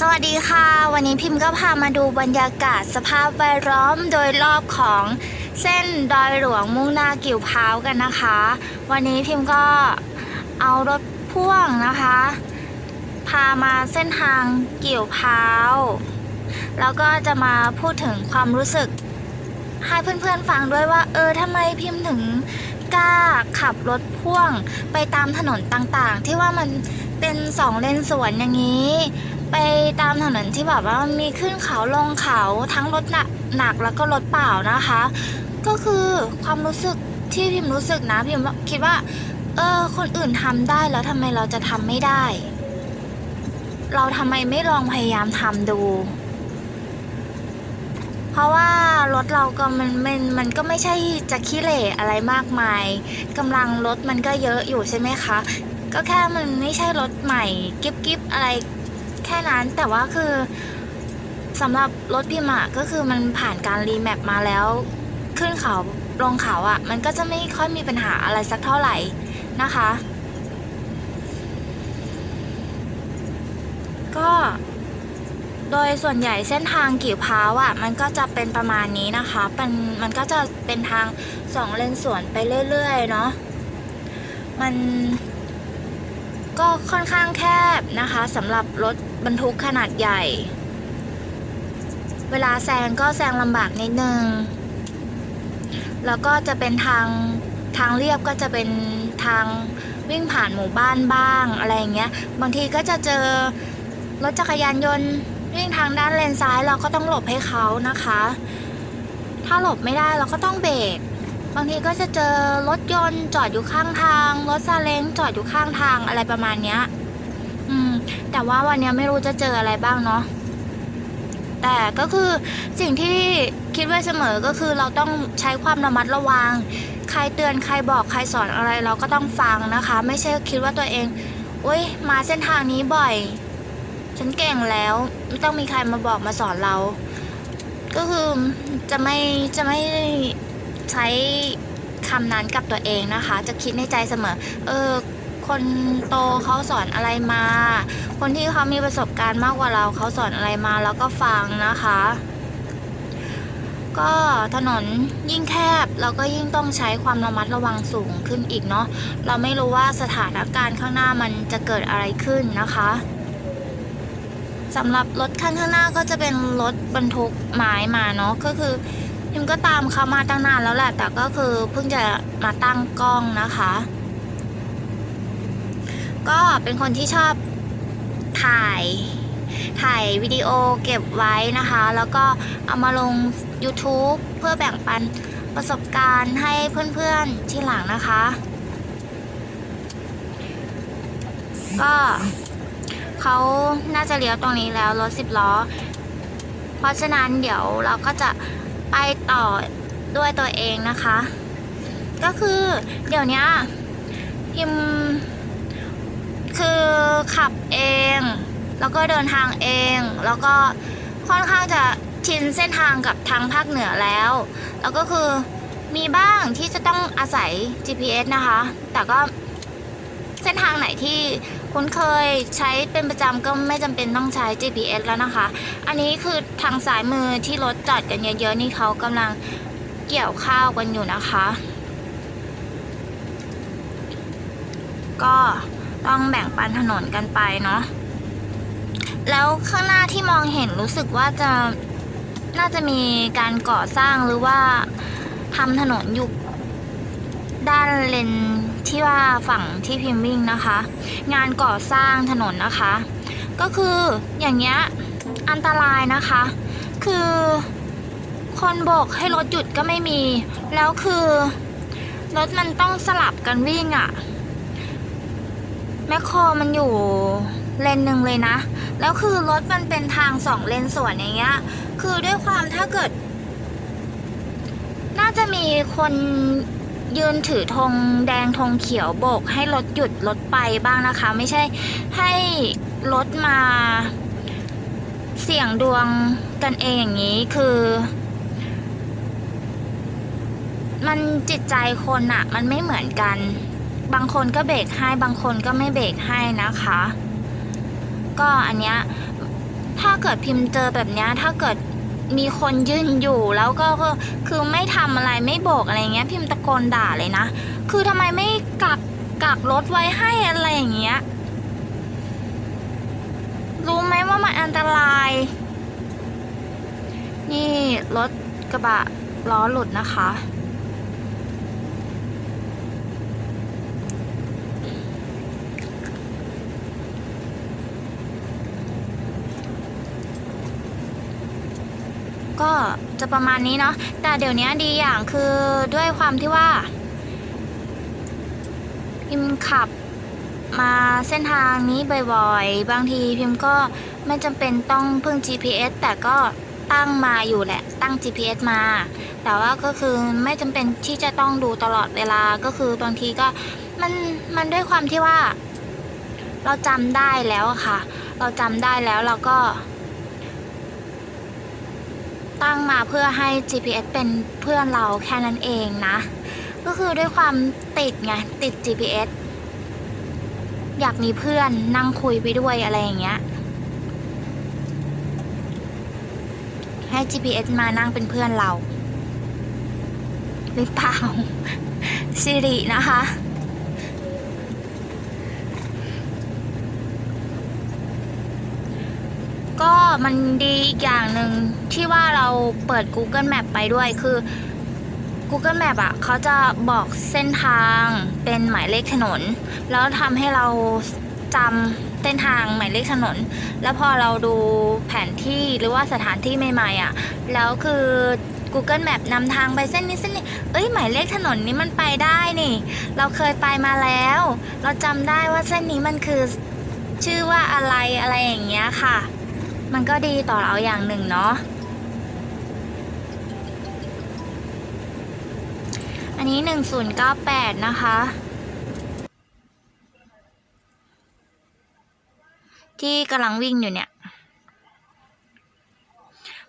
สวัสดีค่ะ วันนี้พิมพ์ก็พามาดูบรรยากาศสภาพแวดล้อมโดยรอบของเส้นดอยหลวงมุ่งหน้ากิ่วพร้าวกันนะคะ วันนี้พิมพ์ก็เอารถพ่วงนะคะ พามาเส้นทางกิ่วพร้าวแล้วก็จะมาพูดถึงความรู้สึก ให้เพื่อนๆฟังด้วยว่า เออทำไมพิมพ์ถึงกล้าขับรถพ่วงไปตามถนนต่างๆ ที่ว่ามันเป็นสองเลนสวนอย่างนี้ ไปตามถนนที่แบบว่ามีขึ้นเขาลงเขาทั้งรถหนักหนักแล้วก็รถเปล่านะคะ ก็คือความรู้สึกที่พิมรู้สึกนะพิมคิดว่า เออคนอื่นทำได้แล้วทำไมเราจะทำไม่ได้ เราทำไมไม่ลองพยายามทำดู เพราะว่ารถเราก็มันมันมันก็ไม่ใช่จะขี้เหร่อะไรมากมายกำลังรถมันก็เยอะอยู่ใช่ไหมคะก็แค่มันไม่ใช่รถใหม่ กิ๊บกิ๊บอะไร แค่นั้นแต่ว่าคือสำหรับรถพิมพ์อะก็คือมันผ่านการรีแมปมาแล้ว ขึ้นเขาลงเขาอะมันก็จะไม่ค่อยมีปัญหาอะไรสักเท่าไหร่นะคะ ก็โดยส่วนใหญ่เส้นทางกิ่วพร้าวอะ่ะมันก็จะเป็นประมาณนี้นะคะเป็นมันก็จะเป็นทางสองเลนสวนไปเรื่อยๆเนาะมันก็ค่อนข้างแคบนะคะสำหรับรถ บรรทุกขนาดใหญ่ เวลาแซงก็แซงลำบากนิดนึง แล้วก็จะเป็นทางทางเรียบก็จะเป็นทางวิ่งผ่านหมู่บ้านบ้างอะไรอย่างเงี้ย บางทีก็จะเจอรถจักรยานยนต์วิ่งทางด้านเลนซ้ายเราก็ต้องหลบให้เขานะคะ ถ้าหลบไม่ได้เราก็ต้องเบรก บางทีก็จะเจอรถยนต์จอดอยู่ข้างทาง รถซาเล้งจอดอยู่ข้างทางอะไรประมาณเนี้ย แต่ว่าวันนี้ไม่รู้จะเจออะไรบ้างเนาะแต่ก็คือสิ่งที่คิดไว้เสมอก็คือเราต้องใช้ความระมัดระวัง ใครเตือนใครบอกใครสอนอะไรเราก็ต้องฟังนะคะ ไม่ใช่คิดว่าตัวเองอุ้ยมาเส้นทางนี้บ่อย ฉันเก่งแล้วไม่ต้องมีใครมาบอกมาสอนเรา ก็คือจะไม่จะไม่ใช้คำนั้นกับตัวเองนะคะ จะคิดในใจเสมอ เออ คนโตเขาสอนอะไรมา คนที่เขามีประสบการณ์มากกว่าเราเขาสอนอะไรมาแล้วก็ฟังนะคะ ก็ถนนยิ่งแคบเราก็ยิ่งต้องใช้ความระมัดระวังสูงขึ้นอีกเนาะเราไม่รู้ว่าสถานการณ์ข้างหน้ามันจะเกิดอะไรขึ้นนะคะสำหรับรถคันข้างหน้าก็จะเป็นรถบรรทุกไม้มาเนาะก็คือพิมก็ตามเขามาตั้งนานแล้วแหละแต่ก็คือเพิ่งจะมาตั้งกล้องนะคะ ก็เป็นคนที่ชอบถ่าย ถ่ายวิดีโอเก็บไว้นะคะ แล้วก็เอามาลง YouTube เพื่อแบ่งปันประสบการณ์ให้เพื่อนๆที่หลังนะคะ ก็เขาน่าจะเลี้ยวตรงนี้แล้วรถสิบล้อ เพราะฉะนั้นเดี๋ยวเราก็จะไปต่อด้วยตัวเองนะคะ ก็คือเดี๋ยวนี้พิมพ์ คือขับเอง แล้วก็เดินทางเอง แล้วก็ค่อนข้างจะชินเส้นทางกับทางภาคเหนือแล้ว แล้วก็คือมีบ้างที่จะต้องอาศัย GPS นะคะ แต่ก็เส้นทางไหนที่คุ้นเคยใช้เป็นประจำก็ไม่จำเป็นต้องใช้ GPS แล้วนะคะ อันนี้คือทางสายมือที่รถจอดกันเยอะๆนี่เขากำลังเกี่ยวข้าวกันอยู่นะคะ ก็ ต้องแบ่งปันถนนกันไปเนาะแล้วข้างหน้าที่มองเห็นรู้สึกว่าจะน่าจะมีการก่อสร้างหรือว่าทำถนนอยู่ด้านเลนที่ว่าฝั่งที่พิมพ์วิ่งนะคะ งานก่อสร้างถนนนะคะ ก็คืออย่างเงี้ยอันตรายนะคะ คือคนโบกให้รถหยุดก็ไม่มี แล้วคือรถมันต้องสลับกันวิ่งอะ่ะ แมคครมันอยู่เลนหนึ่งเลยนะ แล้วคือรถมันเป็นทางสองเลนสวนอย่างเงี้ย คือด้วยความถ้าเกิด น่าจะมีคนยืนถือธงแดงธงเขียวโบก ให้รถหยุดรถไปบ้างนะคะ ไม่ใช่ให้รถมา เสี่ยงดวงกันเองอย่างนี้คือ มันจิตใจคนอะมันไม่เหมือนกัน บางคนก็เบรกให้บางคนก็ไม่เบรกให้นะคะ ก็อันเนี้ยถ้าเกิดพิมพ์เจอแบบเนี้ยถ้าเกิดมีคนยืนอยู่แล้วก็ก็คือไม่ทำอะไรไม่โบอกอะไรเงี้ย พิมพ์ตะโกนด่าเลยนะ คือทำไมไม่กักกักรถไว้ให้อะไรอย่างเงี้ยรู้ไหมว่ามันอันตราย นี่รถกระบะล้อหลุดนะคะ ก็จะประมาณนี้เนาะแต่เดี๋ยวนี้ดีอย่างคือด้วยความที่ว่า พิมขับมาเส้นทางนี้บ่อยๆ บางทีพิมก็ไม่จำเป็นต้องพึ่ง GPS แต่ก็ตั้งมาอยู่แหละ ตั้ง GPS มา แต่ว่าก็คือไม่จำเป็นที่จะต้องดูตลอดเวลาก็คือบางทีก็มันมันด้วยความที่ว่า เราจำได้แล้วค่ะ เราจำได้แล้วเราก็ ตั้งมาเพื่อให้ GPS เป็นเพื่อนเราแค่นั้นเองนะ ก็คือด้วยความติดไงติด GPS อยากมีเพื่อนนั่งคุยไปด้วยอะไรอย่างเงี้ย ให้ GPS มานั่งเป็นเพื่อนเรา หรือเปล่าสิรินะคะ ก็มันดีอีกอย่างหนึ่งที่ว่าเราเปิด Google Map ไปด้วยคือ Google Map อะเขาจะบอกเส้นทางเป็นหมายเลขถนน แล้วทำให้เราจำเส้นทางหมายเลขถนน แล้วพอเราดูแผนที่หรือว่าสถานที่ใหม่ๆอะ แล้วคือ Google Map นำทางไปเส้นนี้เส้นนี้ เอ้ยหมายเลขถนนนี้มันไปได้นี่ เราเคยไปมาแล้ว เราจำได้ว่าเส้นนี้มันคือชื่อว่าอะไรอะไรอย่างเงี้ยค่ะ มันก็ดีต่อเราอย่างหนึ่งเนาะอันนี้1098นะคะที่กำลังวิ่งอยู่เนี่ย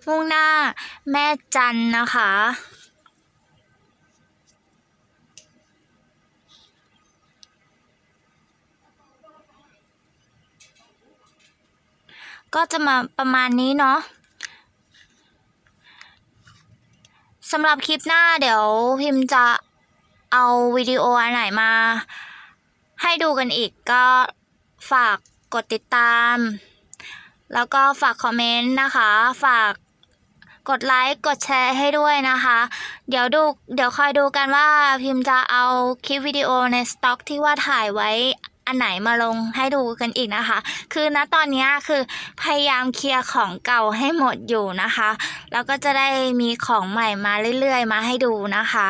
มุ่งหน้าแม่จันนะคะ ก็จะมาประมาณนี้เนาะสำหรับคลิปหน้าเดี๋ยวพิมจะเอาวิดีโออันไหนมา ให้ดูกันอีกก็ฝากกดติดตาม แล้วก็ฝากคอมเมนต์นะคะ ฝากกดไลค์กดแชร์ให้ด้วยนะคะ เดี๋ยวดูเดี๋ยวคอยดูกันว่าพิมพ์จะเอาคลิปวิดีโอในสต็อกที่ว่าถ่ายไว้ อันไหนมาลงให้ดูกันอีกนะคะ คือณตอนนี้คือพยายามเคลียร์ของเก่าให้หมดอยู่นะคะ แล้วก็จะได้มีของใหม่มาเรื่อยๆ มาให้ดูนะคะ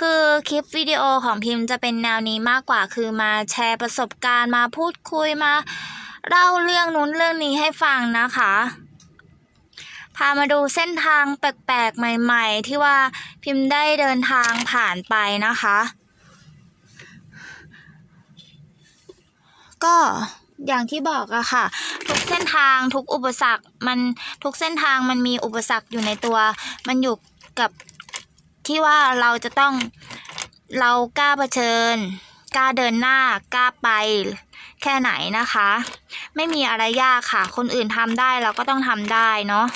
คือคลิปวิดีโอของพิมพ์จะเป็นแนวนี้มากกว่า คือมาแชร์ประสบการณ์มาพูดคุยมาเล่าเรื่องนู้นเรื่องนี้ให้ฟังนะคะพามาดูเส้นทางแปลกๆ ใหม่ ๆ ที่ว่าพิมพ์ได้เดินทางผ่านไปนะคะ ก็อย่างที่บอกอะค่ะ ทุกเส้นทางทุกอุปสรรคมันทุกเส้นทางมันมีอุปสรรคอยู่ในตัว มันอยู่กับที่ว่าเราจะต้องเรากล้าเผชิญกล้าเดินหน้ากล้าไปแค่ไหนนะคะ ไม่มีอะไรยากค่ะ คนอื่นทำได้เราก็ต้องทำได้เนาะ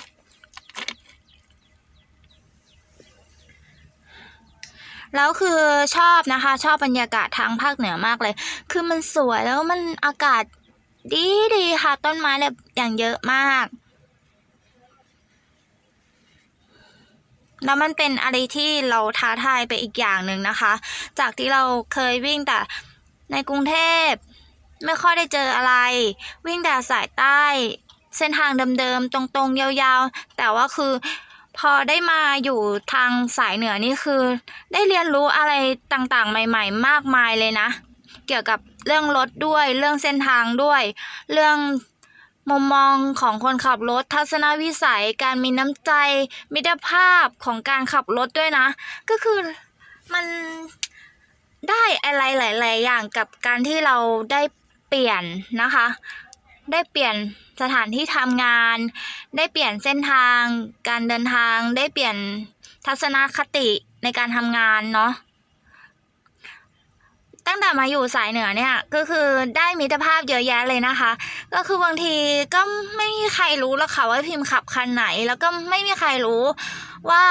แล้วคือชอบนะคะ ชอบบรรยากาศทางภาคเหนือมากเลย คือมันสวยแล้วมันอากาศดีดีค่ะ ต้นไม้แบบอย่างเยอะมาก แล้วมันเป็นอะไรที่เราท้าทายไปอีกอย่างหนึ่งนะคะ จากที่เราเคยวิ่งแต่ในกรุงเทพไม่ค่อยได้เจออะไร วิ่งแต่สายใต้ เส้นทางเดิมๆตรงๆ ยาวๆ แต่ว่าคือ พอได้มาอยู่ทางสายเหนือนี่คือ ได้เรียนรู้อะไรต่างๆ ใหม่ ๆ มากมายเลยนะ เกี่ยวกับเรื่องรถด้วย เรื่องเส้นทางด้วย เรื่องมุมมองของคนขับรถ ทัศนวิสัย การมีน้ำใจ มิตรภาพของการขับรถด้วยนะ ก็คือมันได้อะไรหลาย ๆ อย่างกับการที่เราได้เปลี่ยนนะคะ ได้เปลี่ยนสถานที่ทำงาน ได้เปลี่ยนเส้นทาง การเดินทาง ได้เปลี่ยนทัศนคติในการทำงานเนาะตั้งแต่มาอยู่สายเหนือเนี่ยก็คือได้มิตรภาพเยอะแยะเลยนะคะ ก็คือบางทีก็ไม่มีใครรู้หรอกค่ะว่าพิมพ์ขับคันไหน แล้วก็ไม่มีใครรู้ว่า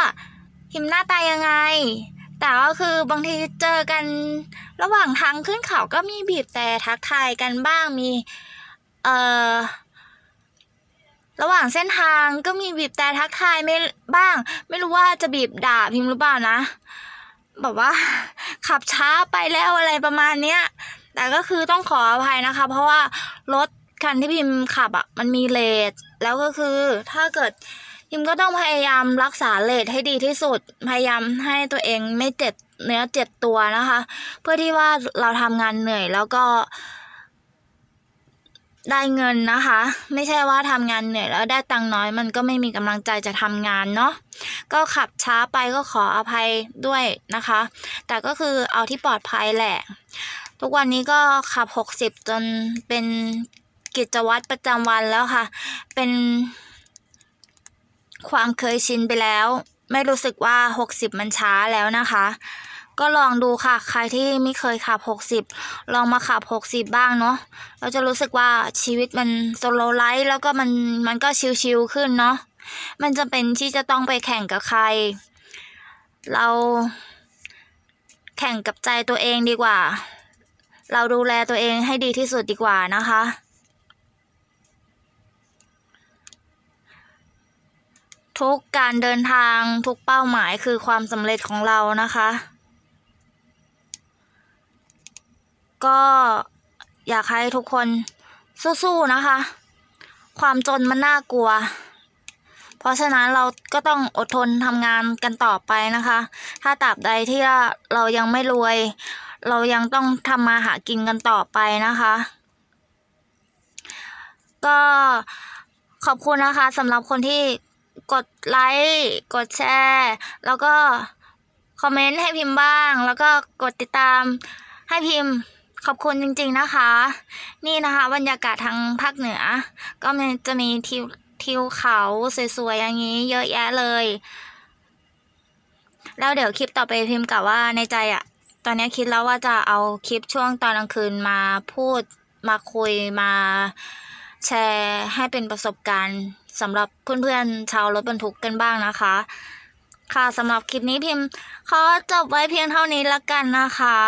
พิมพ์หน้าตายังไง แต่ก็คือบางทีเจอกันระหว่างทางขึ้นเขาก็มีบีบแต่ทักทายกันบ้างมี เอ่อระหว่างเส้นทางก็มีบีบแต่ทักทายไม่บ้าง ไม่รู้ว่าจะบีบด่าพิมพ์หรือเปล่านะแบบว่า ขับช้าไปแล้วอะไรประมาณเนี้ยแต่ก็คือต้องขออภัยนะคะ เพราะว่ารถคันที่พิมพ์ขับอะมันมีเลทแล้วก็คือถ้าเกิดพิมก็ต้องพยายามรักษาเลทให้ดีที่สุด พยายามให้ตัวเองไม่เจ็บเนื้อเจ็บตัวนะคะ เพื่อที่ว่าเราทำงานเหนื่อยแล้วก็ ได้เงินนะคะ ไม่ใช่ว่าทำงานเหนื่อยแล้วได้ตังค์น้อยมันก็ไม่มีกำลังใจจะทำงานเนาะก็ขับช้าไปก็ขออภัยด้วยนะคะ แต่ก็คือเอาที่ปลอดภัยแหละ ทุกวันนี้ก็ขับหกสิบจนเป็นกิจวัตรประจำวันแล้วค่ะ เป็นความเคยชินไปแล้ว ไม่รู้สึกว่าหกสิบมันช้าแล้วนะคะ ก็ลองดูค่ะ ใครที่ไม่เคยขับหกสิบลองมาขับหกสิบบ้างเนาะเราจะรู้สึกว่าชีวิตมันสโลไลท์แล้วก็มันมันก็ชิลๆขึ้นเนาะมันจะเป็นที่จะต้องไปแข่งกับใคร เราแข่งกับใจตัวเองดีกว่า เราดูแลตัวเองให้ดีที่สุดดีกว่านะคะ ทุกการเดินทางทุกเป้าหมายคือความสำเร็จของเรานะคะ ก็อยากให้ทุกคนสู้ๆนะคะ ความจนมันน่ากลัว เพราะฉะนั้นเราก็ต้องอดทนทำงานกันต่อไปนะคะ ถ้าตราบใดที่เรายังไม่รวย เรายังต้องทำมาหากินกันต่อไปนะคะ ก็ขอบคุณนะคะสำหรับคนที่กดไลค์กดแชร์ แล้วก็คอมเมนต์ให้พิมพ์บ้าง แล้วก็กดติดตามให้พิมพ์ ขอบคุณจริงๆนะคะ นี่นะคะบรรยากาศทางภาคเหนือ ก็มันจะมีทิวทิวเขาสวยๆอย่างนี้ เยอะแยะเลย แล้วเดี๋ยวคลิปต่อไปพิมพ์กับว่าในใจอะตอนนี้คิดแล้วว่าจะเอาคลิปช่วงตอนกลางคืนมาพูดมาคุยมาแชร์ให้เป็นประสบการณ์สำหรับเพื่อนๆชาวรถบรรทุกกันบ้างนะคะ ค่ะสำหรับคลิปนี้พิมพ์ขอจบไว้เพียงเท่านี้ละกันนะคะ